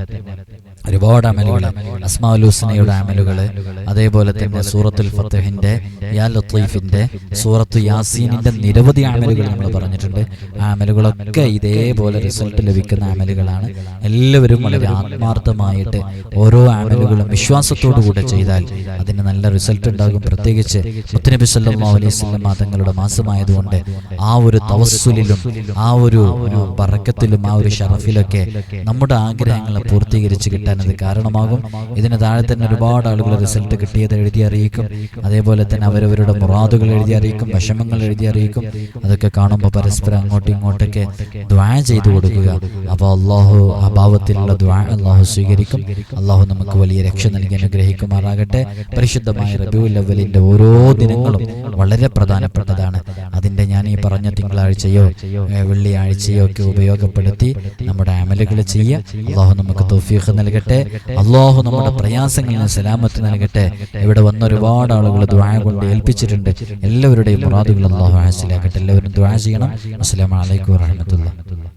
ഒരുപാട് അമലുകൾ. അസ്മാലുസ്നയുടെ അമലുകൾ. അതേപോലെ തന്നെ സൂറത്തുൽ ഫത്തഹിന്റെ യാ ലത്തീഫിന്റെ സൂറത്ത് യാസീനിന്റെ നിരവധി അമലുകൾ നമ്മൾ പറഞ്ഞിട്ടുണ്ട്. ആ അമലുകളൊക്കെ ഇതേപോലെ റിസൾട്ട് ലഭിക്കുന്ന അമലുകളാണ്. എല്ലാവരും വളരെ ആത്മാർത്ഥമായിട്ട് ഓരോ അമലുകളും വിശ്വാസത്തോടു കൂടെ ചെയ്താൽ അതിന് നല്ല റിസൾട്ട് ഉണ്ടാകും. പ്രത്യേകിച്ച് മുത്തനബി സല്ലാ അലൈഹി വസല്ലം തങ്ങളുടെ മാസമായതുകൊണ്ട് ആ ഒരു തവസ്സുലിലും ആ ഒരു പറക്കത്തിലും ആ ഒരു ഷറഫിലൊക്കെ നമ്മുടെ ആഗ്രഹങ്ങളെ പൂർത്തീകരിച്ച് കിട്ടാൻ അത് കാരണമാകും. ഇതിന് താഴെ തന്നെ ഒരുപാട് ആളുകൾ റിസൾട്ട് കിട്ടിയത് എഴുതി അറിയിക്കും. അതേപോലെ തന്നെ അവരവരുടെ മുറാദുകൾ എഴുതി അറിയിക്കും വിഷമങ്ങൾ എഴുതി അറിയിക്കും. അതൊക്കെ കാണുമ്പോൾ പരസ്പരം അങ്ങോട്ടും ഇങ്ങോട്ടൊക്കെ ദ്വാ ചെയ്തു കൊടുക്കുക. അപ്പോൾ അള്ളാഹു അഭാവത്തിലുള്ള ഭാവത്തിലുള്ള ദ്വാ അള്ളാഹു സ്വീകരിക്കും. അള്ളാഹു നമുക്ക് വലിയ രക്ഷ നൽകി അനുഗ്രഹിക്കുമാറാകട്ടെ. പരിശുദ്ധമായ റബിയുൽ അവലിന്റെ ഓരോ ദിനങ്ങളും വളരെ പ്രധാനപ്പെട്ടതാണ്. അതിന്റെ ഞാൻ ഈ പറഞ്ഞ തിങ്കളാഴ്ചയോ വെള്ളിയാഴ്ചയോ ഒക്കെ ഉപയോഗപ്പെടുത്തി നമ്മുടെ അമലുകൾ ചെയ്യുക. അള്ളാഹു നമുക്ക് തൗഫീഖ് നൽകട്ടെ. അള്ളാഹു നമ്മുടെ പ്രയാസങ്ങളിൽ സലാമത്ത് നൽകട്ടെ. ഇവിടെ വന്ന ഒരുപാട് ആളുകൾ ദ്വാ കൊണ്ട് ഏൽപ്പിച്ചിട്ടുണ്ട്. എല്ലാവരുടെയും മുറാദുകൾ അള്ളാഹു ഹാസിലാക്കട്ടെ എല്ലാവരും ദ്വാ ചെയ്യണം. അസ്സലാമു അലൈക്കും വറഹ്മത്തുള്ളാഹി.